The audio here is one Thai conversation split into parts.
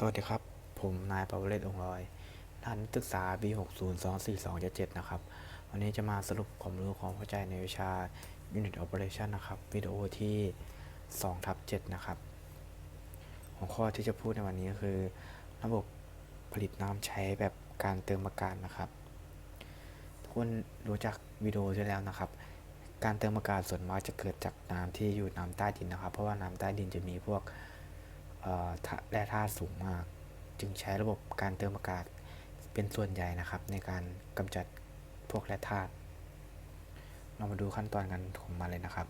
สวัสดีครับ ผมนายปวเรศองค์ลอยนักศึกษา B602427 นะครับ วันนี้จะมาสรุปความรู้ความเข้าใจในวิชา Unit Operation นะครับวิดีโอที่2ทับ7นะครับ หัวข้อที่จะพูดในวันนี้ก็คือ ระบบผลิตน้ำใช้แบบการเติมอากาศนะครับทุกคนรู้จักวิดีโอที่แล้วนะครับ การเติมอากาศส่วนมากจะเกิดจากน้ำที่อยู่น้ำใต้ดินนะครับ เพราะว่าน้ำใต้ดินจะมีพวก แร่ธาตุสูงมาก จึงใช้ระบบการเติมอากาศเป็นส่วนใหญ่นะครับ ในการกำจัดพวกแร่ธาตุเรามาดูขั้นตอนกันของมันเลยนะครับ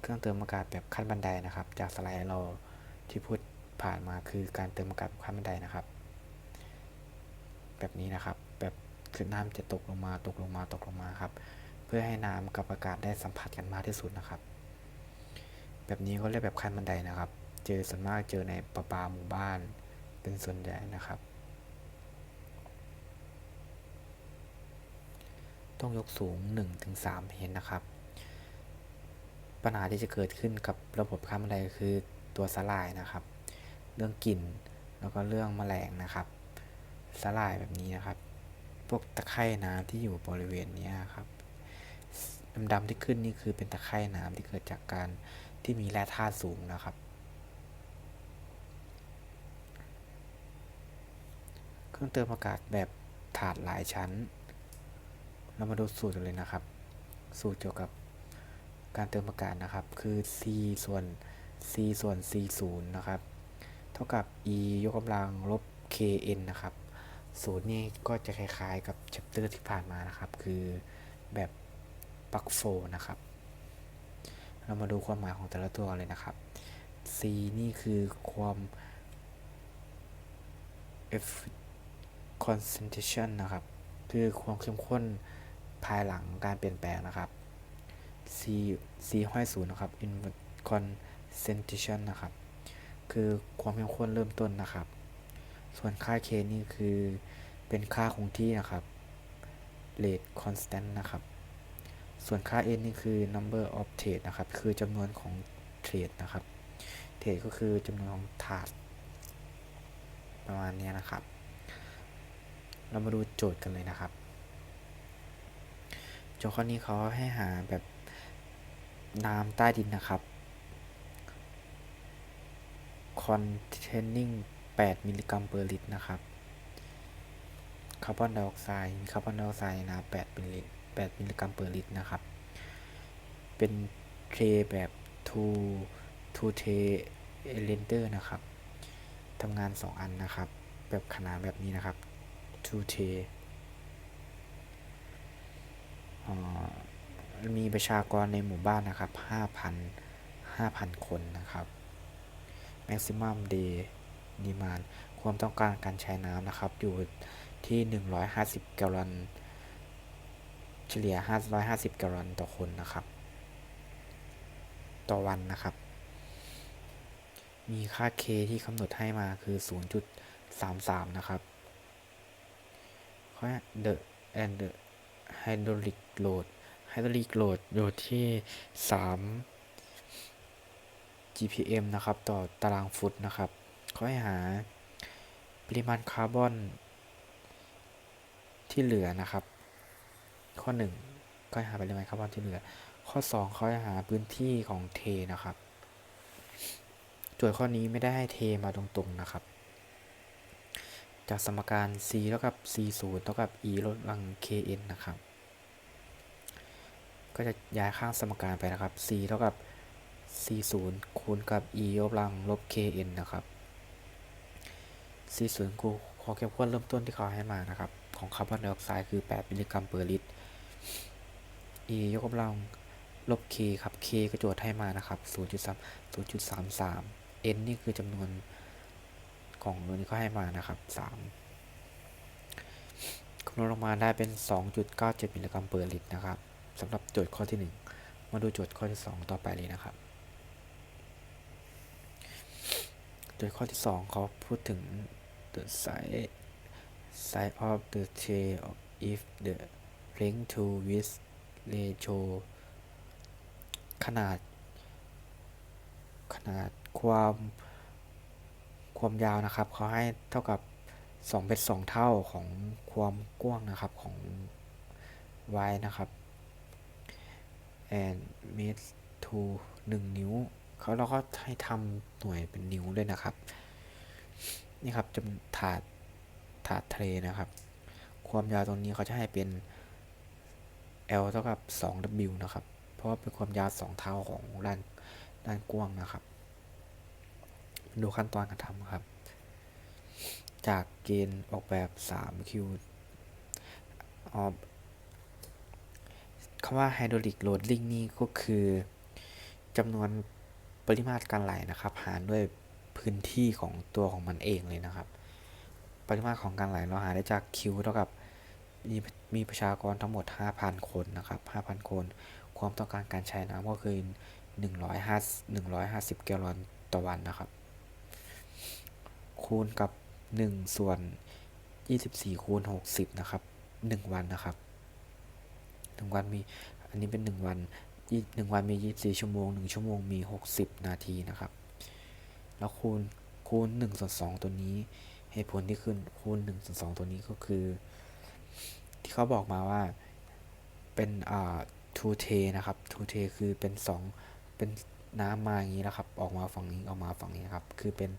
เครื่องเติมอากาศแบบขั้นบันไดนะครับ จากสไลด์เราที่พูดผ่านมาคือการเติมอากาศแบบขั้นบันไดนะครับ แบบนี้นะครับ แบบคือน้ำจะตกลงมาตกลงมาตกลงมาครับ เพื่อให้น้ำกับอากาศได้สัมผัสกันมากที่สุดนะครับ แบบนี้ก็เรียกแบบขั้นบันไดนะครับ เจอส่วนมากเจอในประปาหมู่บ้านเป็นส่วนใหญ่นะครับ ต้องยกสูง 1-3เห็นนะครับ ปัญหาที่จะเกิดขึ้นกับระบบขั้นบันไดคือตัวสลายนะครับ เรื่องกลิ่นแล้วก็เรื่องแมลงนะครับสลายแบบนี้นะครับ พวกตะไคร่น้ำที่อยู่บริเวณนี้ครับดำๆที่ขึ้นนี่คือเป็นตะไคร่น้ำที่เกิดจากการที่มีแร่ธาตุสูงนะครับ เครื่องเติมอากาศแบบถาดหลายชั้น เรามาดูสูตรกันเลยนะครับ สูตรเกี่ยวกับการเติมอากาศนะครับ คือ c ส่วน c ส่วน c 0นะครับ เท่ากับ e ยกกำลังลบ kn นะครับ สูตรนี้ก็จะคล้ายๆกับ chapter ที่ผ่านมานะครับ คือแบบปลั๊กโฟนะครับ เรามาดูความหมายของแต่ละตัวเลยนะครับ c นี่คือความ F concentration นะครับ คือความเข้มข้นภายหลังการเปลี่ยนแปลงนะครับ C C ห้อยศูนย์นะครับ in concentration นะครับ คือความเข้มข้นเริ่มต้นนะครับ ส่วนค่า K นี่คือเป็นค่าคงที่นะครับ rate constant นะครับ ส่วนค่า n นี่คือ number of trade นะครับ คือจำนวนของ trade นะครับ trade ก็คือจำนวนของถาดประมาณนี้นะครับ เรามาดูโจทย์กันเลยนะครับ โจทย์ข้อนี้เขาให้หาแบบน้ำใต้ดินนะครับ containing 8 มิลลิกรัมเปอร์ลิตรนะครับ คาร์บอนไดออกไซด์คาร์บอนไดออกไซด์นะ8มิลลิ8มิลลิกรัมเปอร์ลิตรนะครับ เป็นเทแบบ two two tray cylinder นะครับทำงาน 2 อันนะครับ แบบขนาดแบบนี้นะครับ two tray อ่ามีประชากรในหมู่บ้านนะครับ 5,000 5,000 คนนะครับ maximum day demand ความต้องการการใช้น้ำนะครับ อยู่ที่ 150 แกลลอน เฉลี่ย 550 แกลลอนต่อคนนะครับต่อวันนะครับ มีค่า K ที่กำหนดให้มาคือ 0.33 นะครับ ข้อ the and the hydraulic load hydraulic load อยู่ที่ 3 GPM นะครับ ต่อตารางฟุตนะครับข้อให้หาปริมาณคาร์บอนที่เหลือนะครับ ข้อ1ก็ให้หาปริมาณคาร์บอนที่เหลือ ข้อ2เขาให้หาพื้นที่ของเทนะครับโจทย์ข้อนี้ไม่ได้ให้เทมาตรงๆนะครับ จากสมการ c เท่ากับ c 0เท่ากับ e ลดกำลัง kn นะครับ ก็จะย้ายข้างสมการไปนะครับ c เท่ากับ c 0คูณกับ e ยกกำลังลบ kn นะครับ c 0คูความเข้มข้นเริ่มต้นที่เขาให้มานะครับ ของคาร์บอนไดออกไซด์คือ 8 มิลลิกรัมเปอร์ลิตร e ยกกำลังลบ k ครับ k ก็โจทย์ให้มานะครับ 0.3 0.33 n นี่คือจำนวน ของตัวนี้ก็ให้มานะครับ3คำนวณออกมาได้เป็น 2.97มิลลิกรัมเปอร์ลิตรนะครับสำหรับโจทย์ข้อที่ 1 มาดูโจทย์ข้อที่ 2 ต่อไปเลยนะครับ โจทย์ข้อที่ 2 เขาพูดถึง the size size of the tray of if the length to width ratio ขนาด ขนาดความ ความยาวนะครับเขาให้เท่ากับ2เป็น2เท่าของความกว้างนะครับของ y นะครับ and mid to 1 นิ้วเขาเราก็ให้ทำหน่วยเป็นนิ้วด้วยนะครับ นี่ครับจำถาดถาดทะเลนะครับ ความยาวตรงนี้เขาจะให้เป็น L เท่ากับ 2W นะครับ เพราะว่าเป็นความยาว 2 เท่าของด้านด้านกว้างนะครับ ดูขั้นตอนการทำครับ จากเกณฑ์ออกแบบ 3Q ออกคำว่า hydraulic loading นี่ก็คือจำนวนปริมาตรการไหลนะครับ หารด้วยพื้นที่ของตัวของมันเองเลยนะครับ ปริมาตรของการไหลเราหาได้จาก Q เท่ากับมีมีประชากรทั้งหมด 5,000 คนนะครับ 5,000 คน ความต้องการการใช้น้ำก็คือ 150 150 แกลลอนต่อวันนะครับ คูณกับ 1 ส่วน 24 คูณ 60 นะครับ 1 วันนะครับ1วันมี อันนี้เป็น 1 วันยี่หนึ่งวันมี 24 ชั่วโมง 1 ชั่วโมงมี 60 นาทีนะครับ แล้วคูณคูณ1ส่วน2ตัวนี้เหตุผลที่ขึ้นคูณ1ส่วน2ตัวนี้ก็คือ ที่เขาบอกมาว่าเป็นอ่า two t นะครับ two t คือเป็น 2 เป็นน้ำมาอย่างนี้นะครับ ออกมาฝั่งนี้ออกมาฝั่งนี้ครับ คือเป็น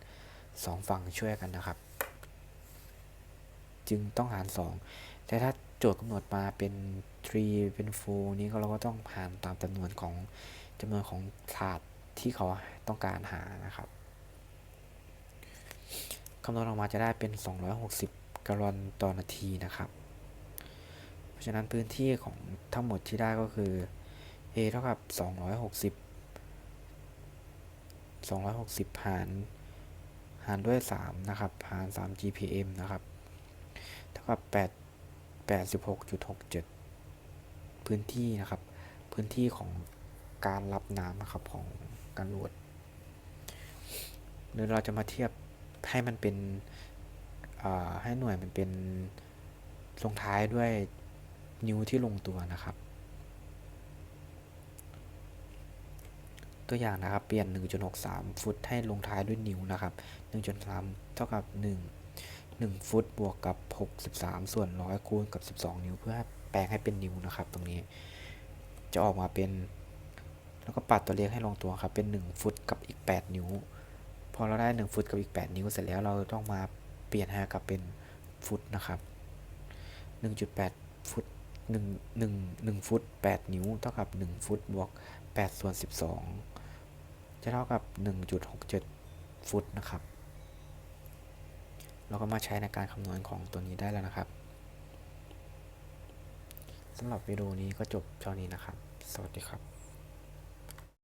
2ฝั่งช่วยกันนะครับ จึงต้องหาร 2 แต่ถ้าโจทย์กำหนดมาเป็น tree เป็น full นี้ก็เราก็ต้องหารตามจำนวนของจำนวนของถาดที่เขาต้องการหานะครับคำนวณออกมาจะได้เป็น 260กลลอนต่อนาทีนะครับ เพราะฉะนั้นพื้นที่ของทั้งหมดที่ได้ก็คือ A เท่ากับ 260 260 หาร หารด้วย 3 นะครับ หาร 3 GPM นะครับ เท่ากับ 8 86.67 พื้นที่นะครับ พื้นที่ของการรับน้ำนะครับของการรวดเดี๋ยวเราจะมาเทียบให้มันเป็นให้หน่วยมันเป็นลงท้ายด้วยนิ้วที่ลงตัวนะครับ ตัวอย่างนะครับ เปลี่ยน 1.63 ฟุตให้ลงท้ายด้วยนิ้วนะครับ 1.3 เท่ากับ 1 1 ฟุตบวกกับ 63 ส่วน100คูณกับ 12 นิ้ว เพื่อแปลงให้เป็นนิ้วนะครับ ตรงนี้ จะออกมาเป็น แล้วก็ปัดตัวเลขให้ลงตัวครับ เป็น 1 ฟุตกับอีก 8 นิ้ว พอเราได้ 1 ฟุตกับอีก 8 นิ้ว เสร็จแล้วเราต้องมาเปลี่ยนให้กับเป็นฟุตนะครับ 1.8 ฟุต1 1 1 ฟุต 8 นิ้ว เท่ากับ 1 ฟุต บวก 8 ส่วน 12 จะเท่ากับ 1.67 ฟุตนะครับ เราก็มาใช้ในการคำนวณของตัวนี้ได้แล้วนะครับสำหรับวิดีโอนี้ก็จบเท่านี้นะครับ สวัสดีครับ